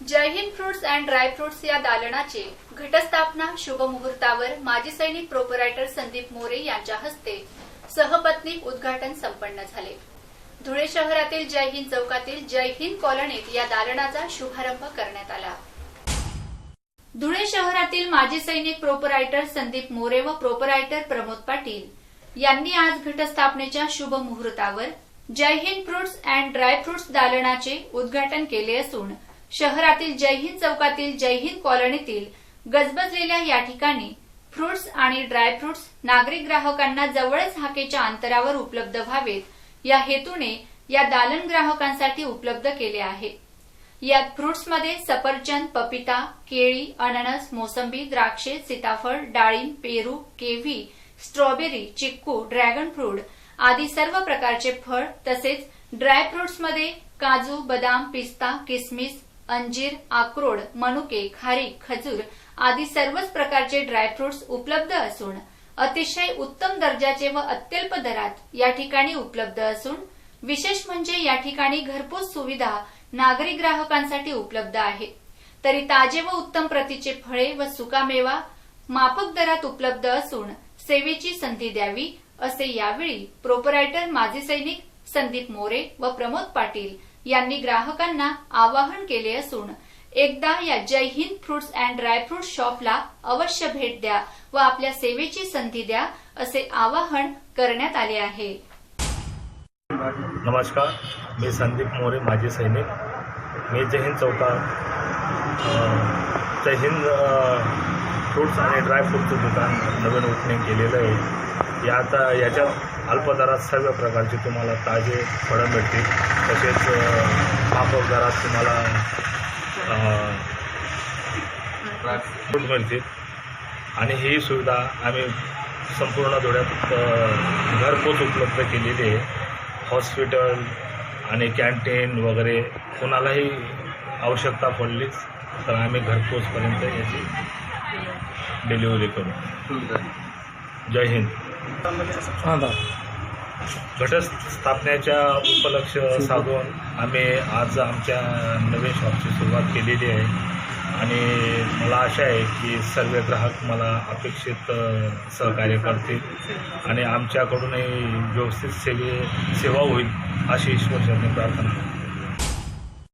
Jai Hind fruits and dry fruits या दालनाचे घटस्थापना शुभ मुहूर्तावर माजी सैनिक प्रोपरायटर संदीप मोरे यांच्या हस्ते सहपत्नी उद्घाटन संपन्न झाले. धुळे शहरातील जय हिंद चौकातील जय हिंद कॉलनीत या दालनाचा शुभारंभ करण्यात आला. धुळे शहरातील माजी सैनिक प्रोपरायटर संदीप मोरे व प्रोपरायटर प्रमोद पाटील यांनी आज घटस्थापनेच्या शुभ मुहूर्तावर Jai Hind fruits and dry fruits दालनाचे उद्घाटन केले असून शहरातील जयहिंद चौकातील जयहिंद कॉलनीतील गजबजलेल्या या ठिकाणी फ्रुट्स आणि ड्रायफ्रुट्स नागरिक ग्राहकांना जवळच हाकेच्या अंतरावर उपलब्ध व्हावेत या हेतूने या दालन ग्राहकांसाठी उपलब्ध केले आहे. यात फ्रुट्समध्ये सफरचंद पपिता केळी अननस मोसंबी द्राक्षे सीताफळ डाळिंब पेरू केव्ही स्ट्रॉबेरी चिक्कू ड्रॅगन फ्रूट आदी सर्व प्रकारचे फळ तसेच ड्रायफ्रुट्समध्ये काजू बदाम पिस्ता किसमिस अंजीर अक्रोड मनुके खारीक खजूर आदी सर्वच प्रकारचे ड्रायफ्रुट्स उपलब्ध असून अतिशय उत्तम दर्जाचे व अत्यल्प दरात या ठिकाणी उपलब्ध असून विशेष म्हणजे या ठिकाणी घरपोच सुविधा नागरी ग्राहकांसाठी उपलब्ध आहे. तरी ताजे व उत्तम प्रतीचे फळे व सुकामेवा मापक दरात उपलब्ध असून सेवेची संधी द्यावी असे यावेळी प्रोपरायटर माजी सैनिक संदीप मोरे व प्रमोद पाटील यांनी ग्राहकांना आवाहन केले असून एकदा या Jai Hind fruits and dry fruit शॉपला अवश्य भेट द्या व आपल्या सेवेची संधी द्या असे आवाहन करण्यात आले आहे. नमस्कार मी संदीप मोरे माजी सैनिक. मी जय हिंद चौका जय हिंद फ्रूट्स आणि ड्रायफ्रूटचं दुकान नवीन ओपनिंग केलेलं आहे. या आता याच्यात अल्पदरात सर्व प्रकारचे तुम्हाला ताजे फळं मिळतील. तसेच माफक दरात तुम्हाला फ्रूट मिळतील. आणि ही सुविधा आम्ही संपूर्ण धुळ्यात घरपोच उपलब्ध केलेली आहे. हॉस्पिटल आणि कॅन्टीन वगैरे कोणालाही आवश्यकता पडलीच तर आम्ही घरपोचपर्यंत याची डिलिव्हरी करू. जय हिंद. घटस्थापनेच्या उपलक्ष साधून आम्ही आज आमच्या नवीन शॉपची सुरुवात केलेली आहे. आणि मला आशा आहे की सर्व ग्राहक मला अपेक्षित सहकार्य करतील. आणि आमच्याकडूनही व्यवस्थित सेवे सेवा होईल अशी ईश्वरचरणी प्रार्थना